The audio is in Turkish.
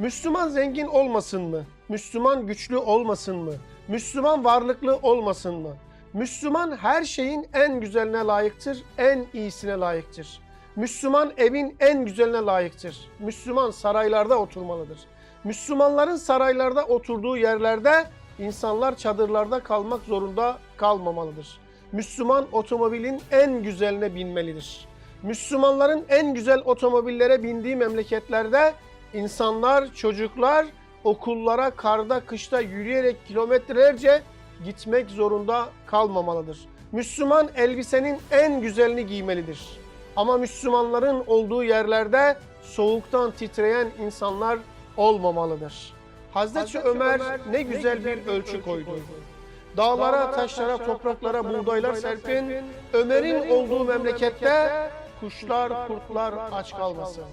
Müslüman zengin olmasın mı? Müslüman güçlü olmasın mı? Müslüman varlıklı olmasın mı? Müslüman her şeyin en güzeline layıktır, en iyisine layıktır. Müslüman evin en güzeline layıktır. Müslüman saraylarda oturmalıdır. Müslümanların saraylarda oturduğu yerlerde insanlar çadırlarda kalmak zorunda kalmamalıdır. Müslüman otomobilin en güzeline binmelidir. Müslümanların en güzel otomobillere bindiği memleketlerde insanlar, çocuklar okullara karda kışta yürüyerek kilometrelerce gitmek zorunda kalmamalıdır. Müslüman elbisenin en güzelini giymelidir. Ama Müslümanların olduğu yerlerde soğuktan titreyen insanlar olmamalıdır. Hazreti, Ömer, ne güzel bir ölçü koydu. Dağlara, taşlara, topraklara buğdaylar serpin. Ömer'in olduğu memlekette kuşlar, kurtlar aç kalmasın.